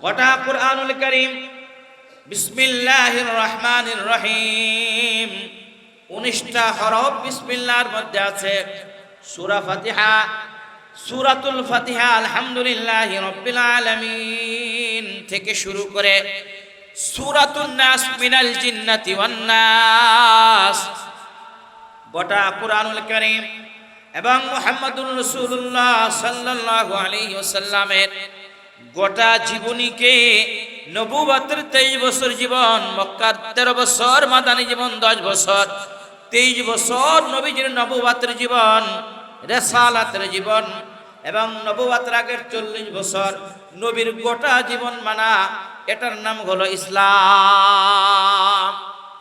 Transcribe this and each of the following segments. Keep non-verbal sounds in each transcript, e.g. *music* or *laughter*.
গোটা কুরআনুল করিম? বিসমিল্লাহির রহমানির রহিম। উনিশটা হরফ বিসমিল্লাহর মধ্যে আছে। সূরা ফাতিহা, সূরাতুল ফাতিহা, আলহামদুলিল্লাহি রাব্বিল আলামিন থেকে শুরু করে সূরাতুন নাস মিনাল জিন্নাতি ওয়ান নাস। গোটা কুরআনুল করিম। এবং মুহাম্মদুর রাসূলুল্লাহ সাল্লাল্লাহু আলাইহি ওয়াসাল্লামের গোটা জীবনীকে নবুয়াতের তেইশ বছর জীবন, মক্কার তেরো বছর, মাদানী জীবন দশ বছর, তেইশ বছর নবীজির নবুয়াতের জীবন, রেসালাতের জীবন এবং নবুয়াতের আগের চল্লিশ বছর নবীর গোটা জীবন মানা। এটার নাম হলো ইসলাম।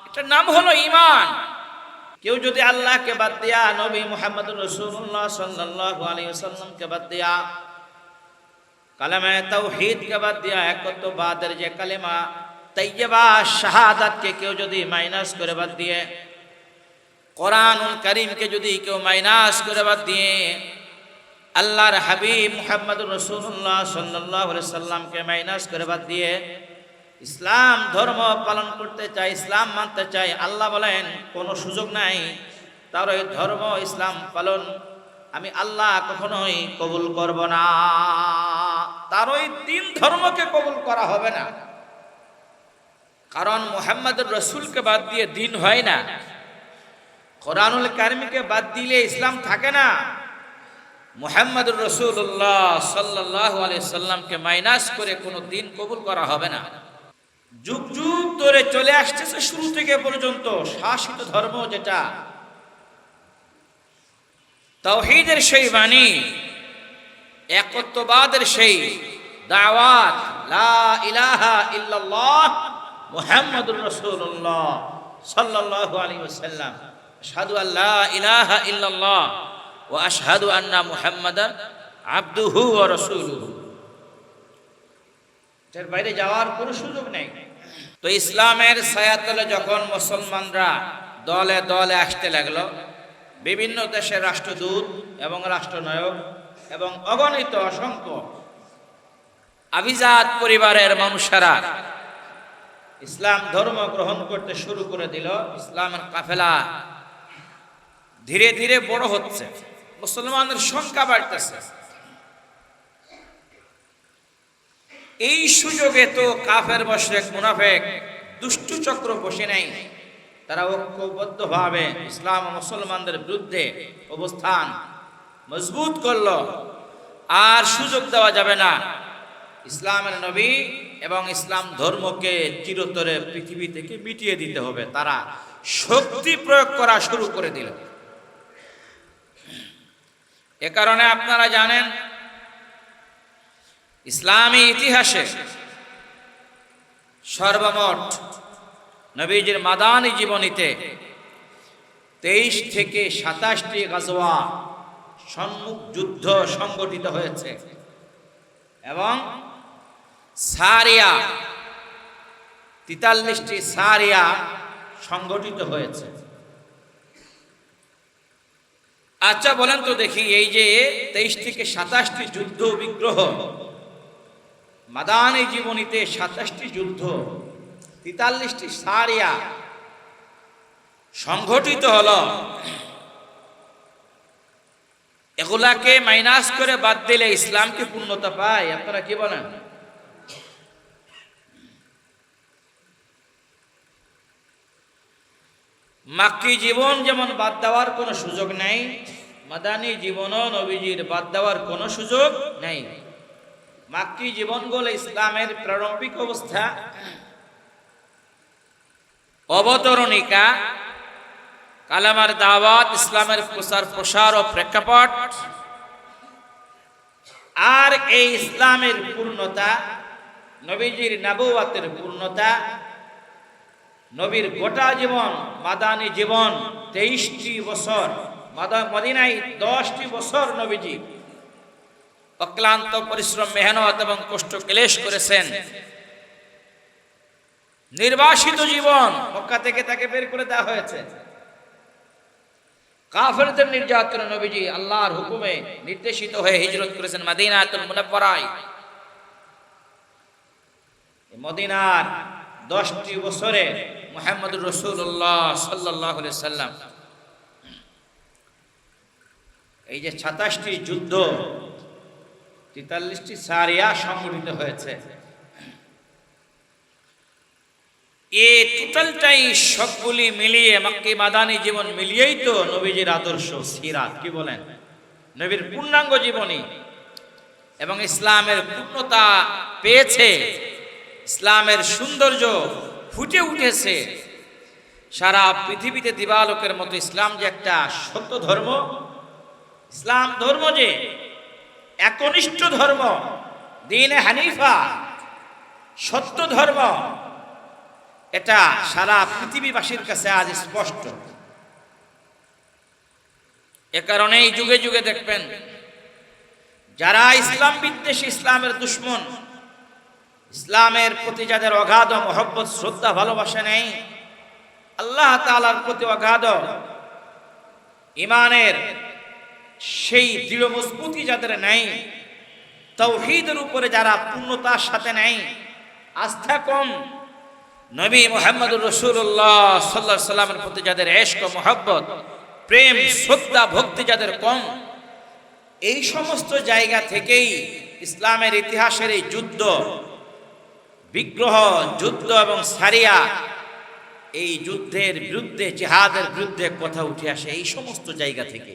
এটার নাম হলো ইমান কেউ যদি আল্লাহকে বাদ দিয়া নবী মুহাম্মদ রসুল্লাহ সাল্লাল্লাহু আলাইহি ওয়াসাল্লামকে বাদ দিয়া কালেমা তাওহীদকে বাদ দিয়া একত্ববাদের যে কালেমা তাইয়্যিবা শাহাদাতকে কেউ যদি মাইনাস করে বাদ দিয়ে কোরআনুল করিমকে যদি কেউ মাইনাস করে বাদ দিয়ে আল্লাহর হাবিব মুহাম্মদ রসুল্লাহ আলাইহি সাল্লামকে মাইনাস করে বাদ দিয়ে ইসলাম ধর্ম পালন করতে চায় ইসলাম মানতে চাই আল্লাহ বলেন কোনো সুযোগ নাই তার ওই ধর্ম ইসলাম পালন আমি আল্লাহ কখনোই কবুল করব না তার ওই তিন ধর্মকে কবুল করা হবে না। কারণ মোহাম্মদ রসুলকে বাদ দিয়ে দিন হয় না। কোরআনুল কারিমকে বাদ দিলে ইসলাম থাকে না। মোহাম্মদ রসুল্লাহ সাল্লাহ সাল্লামকে মাইনাস করে কোনো দিন কবুল করা হবে না। যুগ যুগ ধরে চলে আসতেছে শুরু থেকে পর্যন্ত শাসিত ধর্ম যেটা। তাওহীদের সেই বাণী একত্ববাদের সেই দাওয়াত, লা ইলাহা ইল্লাল্লাহ মুহাম্মাদুর রাসূলুল্লাহ সাল্লাল্লাহু আলাইহি ওয়াসাল্লাম। আশহাদু আল্লা ইলাহা ইল্লাল্লাহ ওয়া আশহাদু আন্না মুহাম্মাদান আবদুহু ওয়া রাসূলুহু। এর বাইরে যাওয়ার কোনো সুযোগ নেই। তো ইসলামের ছায়াতলে যখন মুসলমানরা দলে দলে আসতে লাগল, বিভিন্ন দেশের রাষ্ট্রদূত এবং রাষ্ট্রনায়ক এবং অগণিত অসংখ্য আভিজাত পরিবারের মানুষেরা ইসলাম ধর্ম গ্রহণ করতে শুরু করে দিল ইসলামের কাফেলা। ধীরে ধীরে বড় হচ্ছে। মুসলমানের সংখ্যা বাড়তেছে। এই সুযোগে তো কাফের বশেক মুনাফেক দুষ্টু চক্র বসে নেই। তারা ঐক্যবদ্ধভাবে ইসলাম মুসলমানদের বিরুদ্ধে অবস্থান মজবুত করল, আর সুযোগ দেওয়া যাবে না। ইসলামের নবী এবং ইসলাম ধর্মকে চিরতরে পৃথিবী থেকে মিটিয়ে দিতে হবে। তারা শক্তি প্রয়োগ করা শুরু করে দিল। এ কারণে আপনারা জানেন, ইসলামী ইতিহাসে সর্বমোট নবীজির মাদানী জীবনীতে তেইশ থেকে সাতাশটি গাজোয়া সম্মুখ যুদ্ধ সংগঠিত হয়েছে। এবং সারিয়া, তিতাল্লিশটি সারিয়া সংগঠিত হয়েছে। আচ্ছা বলেন তো দেখি, এই যে তেইশ থেকে সাতাশটি যুদ্ধ বিগ্রহ, মাদানী জীবনীতে সাতাশটি যুদ্ধ, তেতাল্লিশটি সারিয়া সংঘটিত হল। এগুলাকে মাইনাস করে বাদ দিলে ইসলামকে পূর্ণতা পায়? আপনারা কি বলেন? মাক্কি জীবন যেমন বাদ দেওয়ার কোনো সুযোগ নেই, মাদানী জীবনও নবীজির বাদ দেওয়ার কোনো সুযোগ নেই। মাক্কি জীবনগুলো ইসলামের প্রারম্ভিক অবস্থা অবতরণিকা কালামার দাওয়াত, ইসলামের প্রচার প্রসার ও প্রেক্ষাপট। আর এই ইসলামের পূর্ণতা, নবীজির নবুয়াতের পূর্ণতা, নবীর গোটা জীবন, মাদানী জীবন, তেইশটি বছর, মাদা- মদিনায় দশটি বছর নবীজি অক্লান্ত পরিশ্রম, মেহনত এবং কষ্ট ক্লেশ করেছেন। নির্বাসিত জীবন মক্কা থেকে তাকে বের করে দেওয়া হয়েছে। কাফেরদের নির্যাতনে নবীজি আল্লাহর হুকুমে নির্দেশিত হয়ে হিজরত করেছেন মাদিনাতুল মুনাফফরায়। মদিনার দশটি বছরে মোহাম্মদ রসুল্লাহ সাল্লাহ সাল্লাম এই যে সাতাশটি যুদ্ধ, তেতাল্লিশটি সারিয়া সংগঠিত হয়েছে। এ টোটালটাই সবগুলি মিলিয়ে মাক্কি মাদানী জীবন মিলিয়েই তো নবীজির আদর্শ সিরাত, কি বলেন? নবীর পূর্ণাঙ্গ জীবনী। এবং ইসলামের পূর্ণতা পেয়েছে, ইসলামের সৌন্দর্য ফুটে উঠেছে। সারা পৃথিবীতে দিবালোকের মতো ইসলাম যে একটা সত্য ধর্ম, ইসলাম ধর্ম যে একনিষ্ঠ ধর্ম, দিন হানিফা, সত্য ধর্ম এটা সারা পৃথিবীবাসীর কাছে আজ স্পষ্ট। এ কারণেই যুগে যুগে দেখবেন, যারা ইসলাম বিদ্বেষ, ইসলামের দুশ্মন, ইসলামের প্রতি যাদের অগাধ মহব্বত, শ্রদ্ধা, ভালোবাসা নেই, আল্লাহ তালার প্রতি অগাধ ইমানের সেই দৃঢ় মজবুতি যাদের নেই, তৌহিদের উপরে যারা পূর্ণতার সাথে নেই, আস্থা কম নবী মোহাম্মদুর রসুল্লাহ সাল্লাহ সাল্লামের প্রতি যাদের এশক মোহাব্বত, প্রেম, শ্রদ্ধা, ভক্তি যাদের কম, এই সমস্ত জায়গা থেকেই ইসলামের ইতিহাসের এই যুদ্ধ, বিগ্রহ, যুদ্ধ এবং সারিয়া, এই যুদ্ধের বিরুদ্ধে, জেহাদের বিরুদ্ধে কথা উঠে আসে এই সমস্ত জায়গা থেকে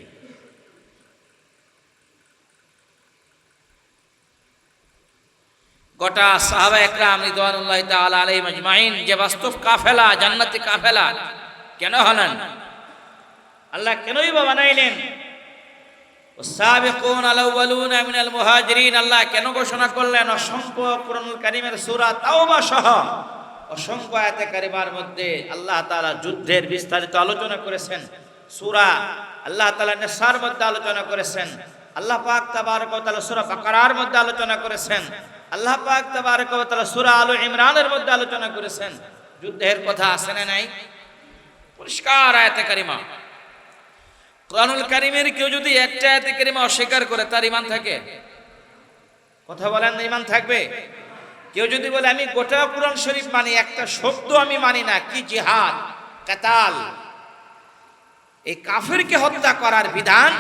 গোটা সাহাবা একরাম রিদওয়ানুল্লাহ তাআলা আলাইহিম আজমাইন যে বাস্তব কাফেলা, জান্নাতি কাফেলা, কেন হলেন? আল্লাহ কেনই বা বানাইলেন? সাবিকুন আলাউয়ালুন মিনাল মুহাজিরিন, আল্লাহ কেন ঘোষণা করলেন? অসংখ্য কুরআনুল কারীমের সূরা তাওবা সহ অসংখ্য আয়াতে কারিমার মধ্যে আল্লাহ তাআলা যুদ্ধের বিস্তারিত আলোচনা করেছেন। সূরা আল্লাহ তাআলা নিসার মধ্যে আলোচনা করেছেন। আল্লাহ পাক তাবারক ওয়া তাআলা সূরা বাকারার মধ্যে আলোচনা করেছেন। আল্লাহ পাক তাবারক ওয়া তাআলা সূরা আলে ইমরানের মধ্যে আলোচনা করেছেন। যুদ্ধের কথা আছে না নাই? পরিষ্কার আয়াতে কারিমা। কোরআনুল কারিমের কেউ যদি একটা আয়াতে কারিমা অস্বীকার করে, তার ইমান থাকে? কথা বলেন না ইমান থাকবে? কেউ যদি বলে, আমি গোটা কোরআন শরীফ মানি, একটা শব্দ আমি মানি না, কি জিহাদ, কাতাল? এই কাফেরকে হত্যা করার বিধান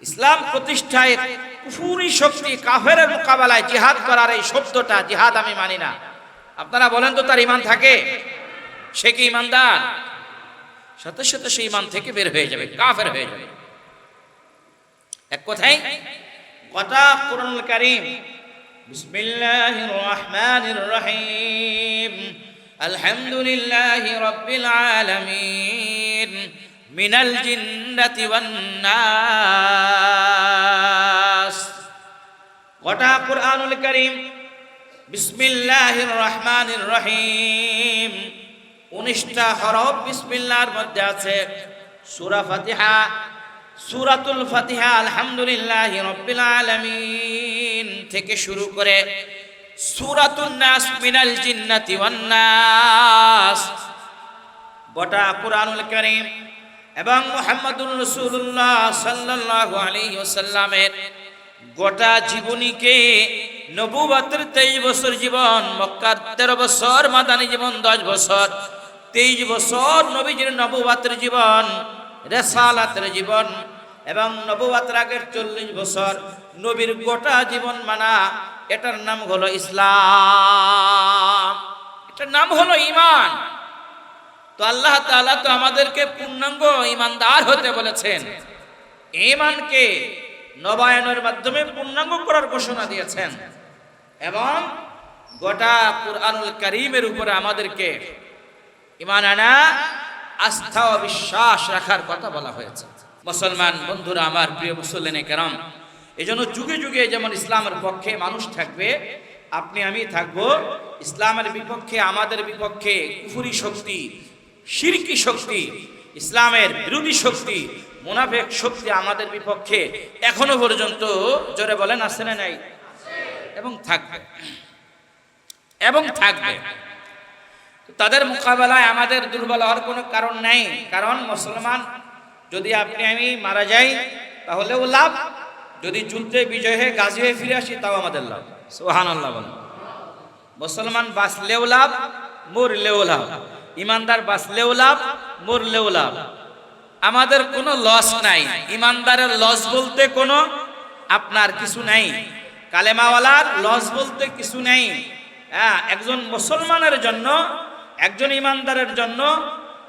ইসলাম প্রতিষ্ঠায় কুফুরি শক্তি কাফের মোকাবেলায় জিহাদ করার এই শব্দটা জিহাদ আমি মানি না। আপনারা বলেন তো তার ইমান থাকে? সে কি ইমানদার সাথে সাথে সে ইমান থেকে বের হয়ে যাবে, কাফের হয়ে যাবে। এক কথাই গোটা কোরআনুল কারীম, বিসমিল্লাহির রহমানির রহিম, আলহামদুলিল্লাহি রাব্বিল আলামিন, মিনাল জিন্নাতি ওয়ান নাস গোটা কোরআনুল করিম? বিসমিল্লাহির রহমানির রহিম। উনিশটা হরফ বিসমিল্লাহর মধ্যে আছে। সূরা ফাতিহা, সূরাতুল ফাতিহা, আলহামদুলিল্লাহি রাব্বিল আলামিন থেকে শুরু করে সূরাতুন নাস মিনাল জিন্নাতি ওয়ান নাস। গোটা কোরআনুল কারীম। এবং মুহাম্মদুর রাসূলুল্লাহ সাল্লাল্লাহু আলাইহি ওয়াসাল্লামের গোটা জীবনীকে নবুয়াতের তেইশ বছর জীবন, মক্কার তেরো বছর, মাদানী জীবন দশ বছর, তেইশ বছর নবীজির নবুয়াতের জীবন, রেসালাতের জীবন এবং নবুয়াতের আগের চল্লিশ বছর নবীর গোটা জীবন মানা। এটার নাম হলো ইসলাম। এটার নাম হলো ইমান তো আল্লাহ তাআলা তো আমাদেরকে পূর্ণাঙ্গ ইমানদার হতে বলেছেন। ইমানকে নবায়নের মাধ্যমে পূর্ণাঙ্গ করার ঘোষণা দিয়েছেন। এবং গোটা কুরআনুল করিমের উপরে আমাদেরকে ইমান আনা, আস্থা ও বিশ্বাস রাখার কথা বলা হয়েছে। মুসলমান বন্ধুরা, আমার প্রিয় মুসল্লিনে কেরাম এই জন্য যুগে যুগে যেমন ইসলামের পক্ষে মানুষ থাকবে, আপনি আমি থাকব, ইসলামের বিপক্ষে, আমাদের বিপক্ষে কুফুরি শক্তি, শিরকি শক্তি, ইসলামের বিরোধী শক্তি মুনাফেক শক্তি আমাদের বিপক্ষে এখনও পর্যন্ত জোরে বলেন আসে না নাই? এবং থাকবে। এবং থাকবে। তাদের মোকাবেলায় আমাদের দুর্বল হওয়ার কোনো কারণ নেই। কারণ মুসলমান, যদি আপনি আমি মারা যাই, তাহলেও লাভ। যদি যুদ্ধে বিজয় হয়ে, গাজী হয়ে ফিরে আসি, তাও আমাদের লাভ। সোহান আল্লাহ মুসলমান বাঁচলেও লাভ, মরলেও লাভ। ইমানদার বাঁচলেও লাভ, মরলেও লাভ। আমাদের কোনো লস নাই। ইমানদারের লস বলতে কোনো আপনার কিছু নাই। কালেমাওয়ালার লস বলতে কিছু নেই। হ্যাঁ একজন মুসলমানের জন্য, একজন ইমানদারের জন্য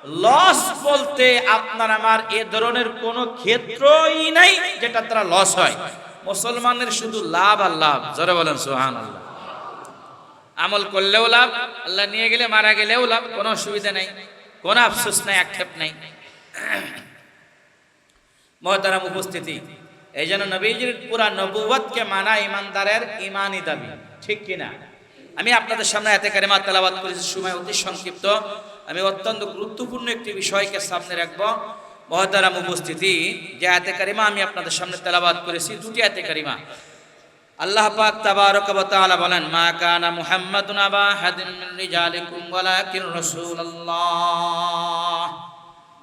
লস বলতে আপনার আমার এ ধরনের কোনো ক্ষেত্রই নাই যেটা তারা লস হয়। মুসলমানের শুধু লাভ আর লাভ। জোরে বলেন সোহান আল্লাহ আমল করলেও লাভ, আল্লাহ নিয়ে গেলে মারা গেলেও লাভ, কোনো অসুবিধা নাই। কোনো আফসোস নাই, আক্ষেপ নাই। *coughs* মহতারাম উপস্থিতি। এই জন্য নবীজির পুরা নবুয়তকে মানা ইমানদারের ইমানই দাবি। ঠিক কিনা? আমি আপনাদের সামনে এতে কারিমা তেলাবাদ করেছি, সময় অতি সংক্ষিপ্ত। আমি অত্যন্ত গুরুত্বপূর্ণ একটি বিষয়কে সামনে রাখব। মহতারাম উপস্থিতি, যে এতে কারিমা আমি আপনাদের সামনে তেলাবাদ করেছি, দুটি এতে কারিমা। আল্লাহ পাক তাবারক ওয়া তাআলা বলেন, মা কানা মুহাম্মাদুন আবা হাদিন মিন রিজালিকুম ওয়ালাকিন রাসূলুল্লাহ।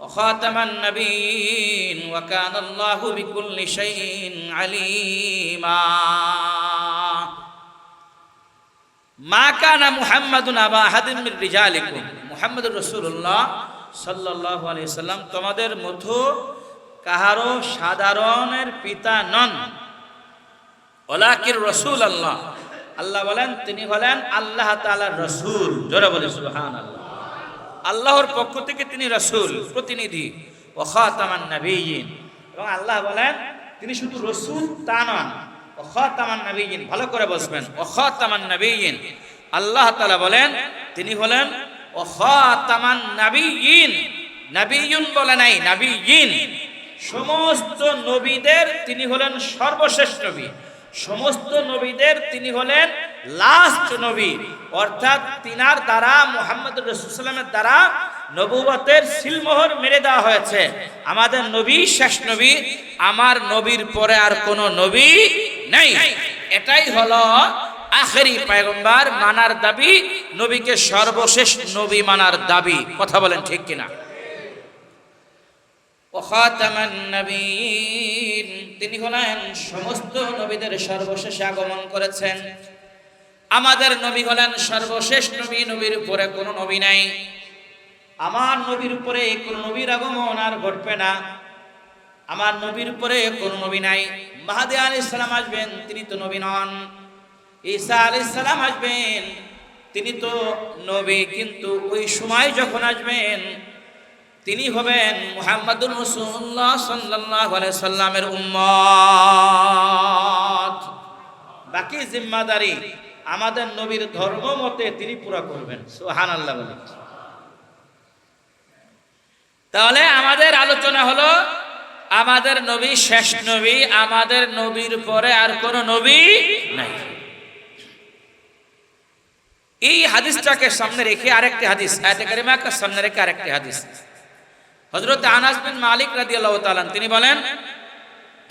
ওয়া খাতামান নাবিয়্যিন ওয়া কানা আল্লাহু বিকুল্লি শাইইন আলীমা মা কানা মুহাম্মাদুন আবা হাদিন মিন রিজালিকুম মুহাম্মাদুর রাসূলুল্লাহ সাল্লাল্লাহু আলাইহি সাল্লাম তোমাদের মধ্যে কাহারও সাধারণের পিতা নন। ওলাকির রসুল আল্লাহ। আল্লাহ বলেন, তিনি হলেন আল্লাহ তালার রসুল। জোরে বলে সুহান আল্লাহ আল্লাহর পক্ষ থেকে তিনি রসুল, প্রতিনিধি। ও খাতামান নবীন এবং আল্লাহ বলেন, তিনি শুধু রসুল তা নন ও খাতামান নবীন ভালো করে বসবেন ও খাতামান নবীন আল্লাহ তালা বলেন, তিনি হলেন ও খাতামান নবীন নবীন বলে নাই নবীন সমস্ত নবীদের তিনি হলেন সর্বশেষ নবী। সমস্ত নবীদের তিনি হলেন লাস্ট নবী, অর্থাৎ তিনার দ্বারা মোহাম্মদ রসুলামের দ্বারা নবুবতের সিলমোহর মেরে দেওয়া হয়েছে। আমাদের নবী শেষ নবী, আমার নবীর পরে আর কোনো নবী নেই। এটাই হলো আখেরি পায়গম্বার মানার দাবি, নবীকে সর্বশেষ নবী মানার দাবি। কথা বলেন ঠিক কিনা? তিনি হলেন সমস্ত নবীদের সর্বশেষে আগমন করেছেন। আমাদের নবী হলেন সর্বশেষ নবী, নবীর উপরে কোনো নবী নাই। আমার নবীর উপরে কোনো নবীর আগমন আর ঘটবে না। আমার নবীর উপরে কোনো নবী নাই। মাহাদি আলি সালাম আসবেন, তিনি তো নবী নন। ঈসা আলি সালাম আসবেন, তিনি তো নবী। কিন্তু ওই সময় যখন আসবেন, তিনি হবেন মুহাম্মাদুর রাসূলুল্লাহ সাল্লাল্লাহু আলাইহি সাল্লামের উম্মত। বাকি জিম্মাদারি আমাদের নবীর ধর্ম মতে তিনি পুরা করবেন। সুবহানাল্লাহ বলে। তাহলে আমাদের আলোচনা হলো, আমাদের নবী শেষ নবী, আমাদের নবীর পরে আর কোন নবী নাই। এই হাদিসটাকে সামনে রেখে আরেকটি হাদিস সামনে রেখে আরেকটি হাদিস। হজরত আনাস বিন মালিক রাদিয়াল্লাহু তাআলা তিনি বলেন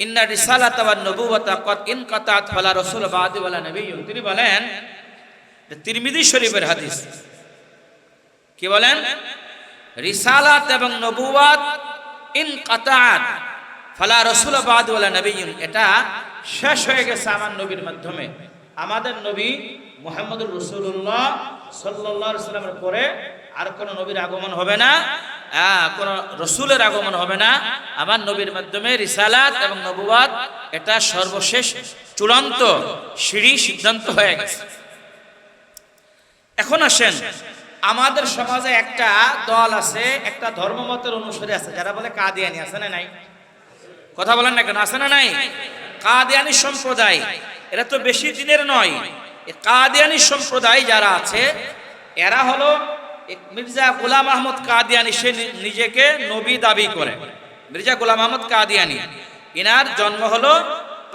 ইন্না রিসালাত ওয়ান নবুওয়াতা কদ ইনকাতাত ফালা রাসূল বাদি ওয়ালা নবিয়্যুন। তিনি বলেন তিরমিজি শরীফের হাদিস। কি বলেন? রিসালাত এবং নবুয়াত ইনকাতাত ফালা রাসূল বাদি ওয়ালা নবিয়্যুন। এটা শেষ হয়ে গেছে আমার নবীর মাধ্যমে। আমাদের নবী মুহাম্মদুর রাসূলুল্লাহ সাল্লাল্লাহু আলাইহি সাল্লামের পরে আর কোন নবীর আগমন হবে না। কোন রসুলের আগমন হবে না। আমার নবীর মাধ্যমে রিসালাত এবং নবুয়াত এটা সর্বশেষ চূড়ান্ত সিঁড়ি সিদ্ধান্ত হয়ে গেছে। এখন আসেন, আমাদের সমাজে একটা দল আছে, একটা ধর্মমতের অনুসারী আছে, যারা বলে কাদিয়ানি, আছে না নাই? কথা বলেন না কেন, আছে না নাই? কাদিয়ানি সম্প্রদায়, এরা তো বেশি দিনের নয়। কাদিয়ানি সম্প্রদায় যারা আছে, এরা হলো মির্জা গোলাম আহমদ কাদিয়ানি, সে নিজেকে নবী দাবি করে। মির্জা গোলাম আহমদ কাদিয়ানি, ইনার জন্ম হলো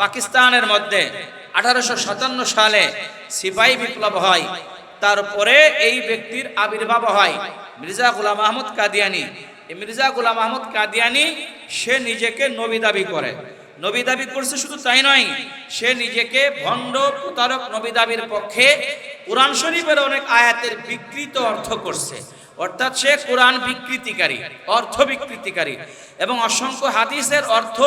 পাকিস্তানের মধ্যে আঠারোশো সাতান্ন সালে সিপাহী বিপ্লব হয়। তারপরে এই ব্যক্তির আবির্ভাব হয় মির্জা গোলাম আহমদ কাদিয়ানি। মির্জা গোলাম আহমদ কাদিয়ানি, সে নিজেকে নবী দাবি করে। নবী দাবি করছে শুধু তাই নয়, সে নিজেকে ভণ্ড, প্রতারক নবী দাবির পক্ষে কোরআন শরীফের অনেক আয়াতের বিকৃত অর্থ করছে। অর্থাৎ সে কোরআন বিকৃতিকারী, অর্থ বিকৃতিকারী এবং অসংখ্য হাদিসের অর্থ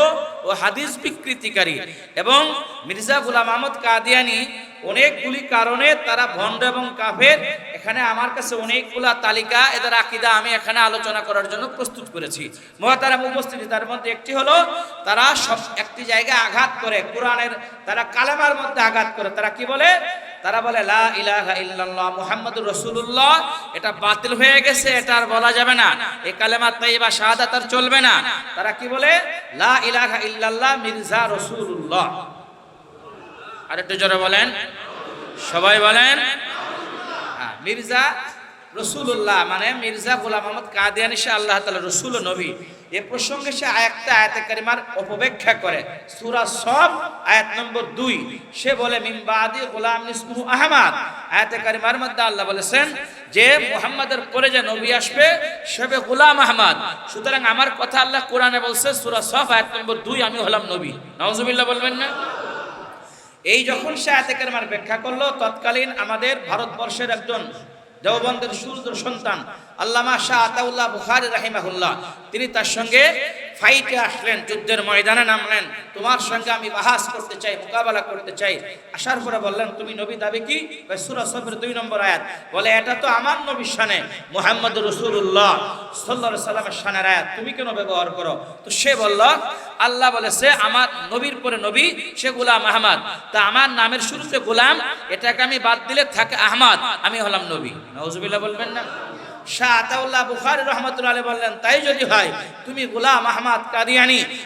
ও হাদিস বিকৃতিকারী এবং মির্জা গুলাম আহমদ কাদিয়ানি অনেকগুলি কারণে তারা ভণ্ড এবং কাফের। এখানে আমার কাছে অনেকগুলা তালিকা, এদের আকিদা আমি এখানে আলোচনা করার জন্য প্রস্তুত করেছি। মহাতারা উপস্থিতি। তার মধ্যে একটি হলো, তারা সব একটি জায়গায় আঘাত করে, কোরআনের তারা কালেমার মধ্যে আঘাত করে। তারা কি বলে? তারা বলে, লা ইলাহা ইল্লাল্লাহ মুহাম্মাদুর রাসূলুল্লাহ। এটা বাতিল হয়ে গেছে, এটা আর বলা যাবে না। এই কালেমা তাইয়্যিবা শাহাদাত আর চলবে না। তারা কি বলে? লা ইলাহা ইল্লাল্লাহ মির্জা রাসূলুল্লাহ। আর একটু জোরে বলেন। সবাই বলেন। হ্যাঁ, মির্জা রসুল্লাহ মানে মির্জা গোলাম মোহাম্মদ কাদিয়ানি সে আল্লাহ তালা রসুল নবী। এ প্রসঙ্গে সে আয়াতটা আয়াতে কারিমার অপব্যাখ্যা করে। সুরা সব আয়াত নম্বর দুই। সে বলে মিমবাদি গোলাম ইসমুহু আহমদ। আয়াতে কারিমার মধ্যে আল্লাহ বলেছেন যে মুহাম্মাদের পরে যে নবী আসবে সেবে গোলাম আহমাদ। সুতরাং আমার কথা আল্লাহ কোরআনে বলছে সুরা সব আয়াত নম্বর দুই আমি হলাম নবী। নওয়াজুবিল্লাহ বলবেন না? এই যখন সে আয়াতে কারিমার ব্যাখ্যা করল, তৎকালীন আমাদের ভারতবর্ষের একজন দেওবন্দের সূর্য সন্তান, আল্লামা শাহ আতাউল্লাহ বুখারি রাহিমাহুল্লাহ, তিনি তার সঙ্গে ফাইটে আসলেন, যুদ্ধের ময়দানে নামলেন। তোমার সঙ্গে আমি বাহাস করতে চাই, মোকাবেলা করতে চাই। আসার পরে বললেন, তুমি নবী দাবি কি? সুরা সফের দুই নম্বর আয়াত। বলে, এটা তো আমার নবীর শানে মোহাম্মদ রসুল্লাহ সাল্লাহ সাল্লামের শানের আয়াত। তুমি কেন ব্যবহার করো? তো সে বলল আল্লাহ বলেছে, আমার নবীর পরে নবী, সে গোলাম আহমদ। তা আমার নামের শুরুতে গোলাম, এটাকে আমি বাদ দিলে থাকে আহমদ, আমি হলাম নবী। নওজুবিল্লাহ বলবেন না। শাহ আতাউল্লাহ বললেন, তাই যদি হয়, তুমি গোলাম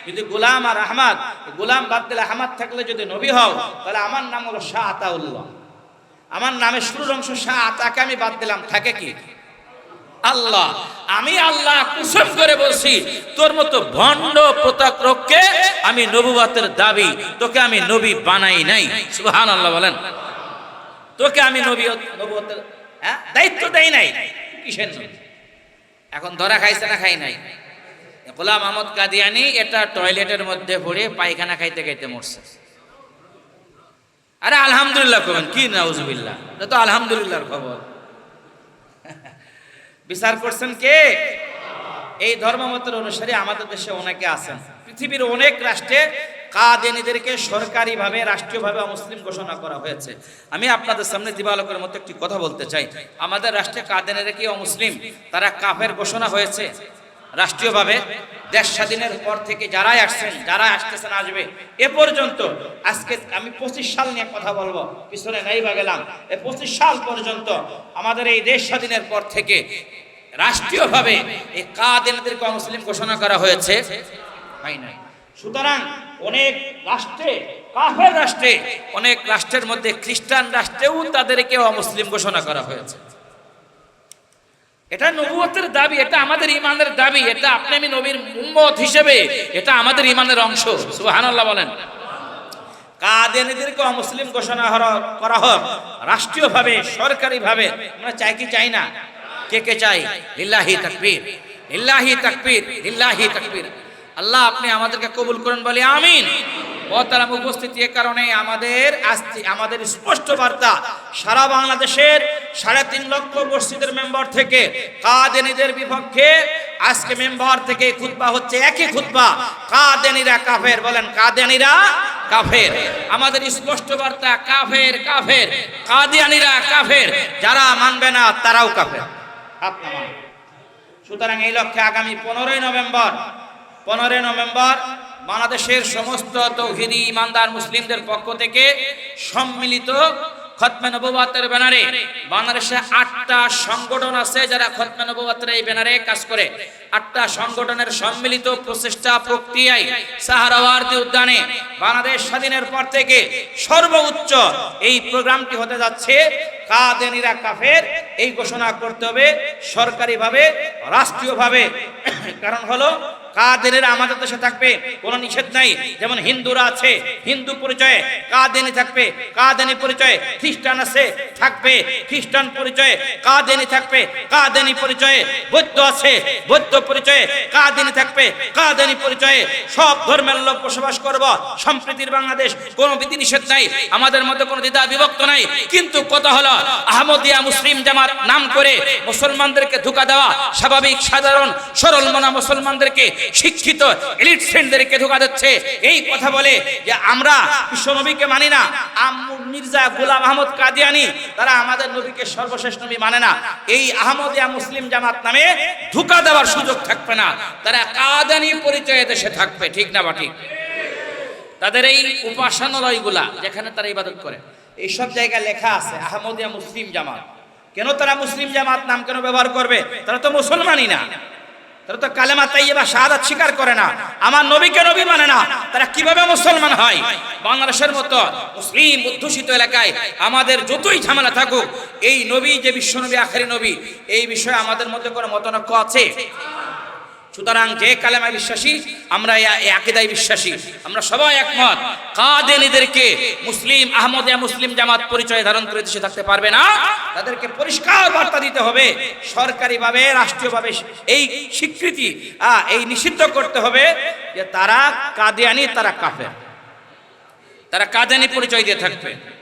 যদি গোলাম আর আহমদ, গোলাম বাদ দিলে আহমদ থাকলে যদি নবী তাহলে আমার নাম হলো শাহ আতাউল্লাহ। আমার নামের শুরুর অংশ শাহ আতাকে আমি বাদ দিলাম, থাকে কি? আল্লাহ। আমি আল্লাহ কুসম করে বলছি, তোর মতো ভণ্ড প্রতারককে আমি নবুবাতের দাবি, তোকে আমি নবী বানাই নাই। সুবহান আল্লাহ বলেন। তোকে আমি নবী নবুয়াতের হ্যাঁ দায়িত্ব দেই নাই। কিসের? এখন ধরা খাইছে না খাই নাই? গোলাম আহমদ কাদিয়ানি এটা টয়লেটের মধ্যে পড়ে পায়খানা খাইতে খাইতে মরছে। আরে আলহামদুলিল্লাহ করবেন কি নাউজুবিল্লাহ? এটা তো আলহামদুলিল্লাহর খবর। বিচার করছেন কে? এই ধর্মমতের অনুসারে আমাদের দেশে অনেকে আছেন। পৃথিবীর অনেক রাষ্ট্রে কাদেনীদেরকে সরকারিভাবে, রাষ্ট্রীয়ভাবে মুসলিম ঘোষণা করা হয়েছে। আমি আপনাদের সামনে দিবালকের মতো একটি কথা বলতে চাই। আমাদের রাষ্ট্রে কাদেনেরা কি অমুসলিম? তারা কাফের ঘোষণা হয়েছে। রাষ্ট্রীয়ভাবে দেশ স্বাধীনের পর থেকে যারাই আসছেন যারা আসতেছেন, আসবে। এ পর্যন্ত আজকে আমি পঁচিশ সাল নিয়ে কথা বলব, পিছনে নাই বা গেলাম। এ পঁচিশ সাল পর্যন্ত আমাদের এই দেশ স্বাধীনের পর থেকে রাষ্ট্রীয়ভাবে এই কাদেনদেরকে মুসলিম ঘোষণা করা হয়েছে। হয় নাই। সুতরাং অনেক রাষ্ট্রে, কাফের রাষ্ট্রে, অনেক রাষ্ট্রের মধ্যে খ্রিস্টান রাষ্ট্রেও তাদেরকে অমুসলিম ঘোষণা করা হয়েছে। এটা নবুয়তের দাবি, এটা আমাদের ইমানের দাবি, এটা আপনি আমি নবীর উম্মত হিসেবে, এটা আমাদের ইমানের অংশ। সুবহানাল্লাহ বলেন। কাদেনীদেরকে অমুসলিম ঘোষণা করা হোক, রাষ্ট্রীয়ভাবে, সরকারিভাবে, আমরা চাই কি চাই না? কে কে চাই? লিল্লাহি তাকবীর। লিল্লাহি তাকবীর লিল্লাহি তাকবীর। আল্লাহ আপনি আমাদেরকে কবুল করেন বলে, আমিন। মহতারাম উপস্থিতি এ কারণে আমাদের আজকে আমাদের স্পষ্ট বার্তা, সারা বাংলাদেশের সাড়ে তিন লক্ষ মসজিদের মেম্বার থেকে কাদেনীদের বিপক্ষে আজকে মেম্বার থেকে খুতবা হচ্ছে একই খুতবা। কাদেনীরা কাফের, বলেন কাদেনীরা কাফের। আমাদের স্পষ্ট বার্তা, কাফের কাফের। কাদিয়ানিরা কাফের। যারা মানবে না, তারাও কাফের। সুতরাং এই লক্ষ্যে আগামী পনেরোই নভেম্বর পনেরোই নভেম্বর বাংলাদেশের সমস্ত তৌহিদি ইমানদার মুসলিমদের পক্ষ থেকে সম্মিলিত খতমে নবুয়াতের ব্যানারে বাংলাদেশে আটটা সংগঠন আছে যারা খতমে নবুয়াতের এই ব্যানারে কাজ করে। আটটা সংগঠনের সম্মিলিত প্রচেষ্টা, প্রক্রিয়ায় সাহারাওয়ার্দী উদ্যানে বাংলাদেশ স্বাধীনের পর থেকে সর্বোচ্চ এই প্রোগ্রামটি হতে যাচ্ছে। কাদেনিরা কাফের, এই ঘোষণা করতে হবে সরকারিভাবে, রাষ্ট্রীয়ভাবে। কারণ হলো কাদেনেরা আমাদের দেশে থাকবে, কোনো নিষেধ নাই। যেমন হিন্দুরা আছে, হিন্দু পরিচয়ে কাদেনি থাকবে কাদেনি পরিচয়ে খ্রিস্টান আছে, থাকবে। খ্রিস্টান পরিচয়ে কাদেনি থাকবে কাদেনি পরিচয়ে বৌদ্ধ আছে, বৌদ্ধ পরিচয়ে কাদেনি থাকবে কাদেনি পরিচয়ে সব ধর্মের লোক বসবাস করব। সম্প্রীতির বাংলাদেশ, কোনো বিধি নিষেধ নাই। আমাদের মধ্যে কোনো দ্বিধা বিভক্ত নাই। কিন্তু কথা হলো, আহমদিয়া মুসলিম জামাত নাম করে মুসলমানদেরকে ধোকা দেওয়া স্বাভাবিক, সাধারণ, সরল মনা মুসলমানদেরকে শিক্ষিত এলিট দিচ্ছে? এই কথা বলে যে আমরা বিশ্ব নবীকে মানি না। মির্জা গোলাম আহমদ কাদিয়ানি, তারা আমাদের নবীকে সর্বশেষ নবী মানে না। এই আহমদিয়া মুসলিম জামাত নামে ধোকা দেওয়ার সুযোগ থাকবে না। তারা কাদানি পরিচয়ে দেশে থাকবে, ঠিক না বা ঠিক? তাদের এই উপাসনালয়গুলা যেখানে তারা ইবাদত করে, এইসব জায়গায় লেখা আছে আহমদিয়া মুসলিম জামাত। কেন তারা মুসলিম জামাত নাম কেন ব্যবহার করবে? তারা তো মুসলমানই না। তারা তো কালেমা তাইয়েবা শাহাদাত স্বীকার করে না। আমার নবীকে নবী মানে না। তারা কীভাবে মুসলমান হয়? বাংলাদেশের মতো মুসলিম অধ্যুষিত এলাকায় আমাদের যতই ঝামেলা থাকুক, এই নবী যে বিশ্ব নবী আখারি নবী, এই বিষয়ে আমাদের মধ্যে কোনো মতনক্য আছে? সুতরাং যে কালেমায় বিশ্বাসী, আমরা এ- এই বিশ্বাসী। আমরা সবাই একমত। কাদেনীদেরকে মুসলিম, আহমদিয়া মুসলিম জামাত পরিচয় ধারণ করে দেশে থাকতে পারবে না। তাদেরকে পরিষ্কার বার্তা দিতে হবে। সরকারিভাবে, রাষ্ট্রীয়ভাবে এই স্বীকৃতি এই নিষিদ্ধ করতে হবে যে তারা কাদিয়ানি, তারা কাফের। তারা কাদিয়ানি পরিচয় দিয়ে থাকবে।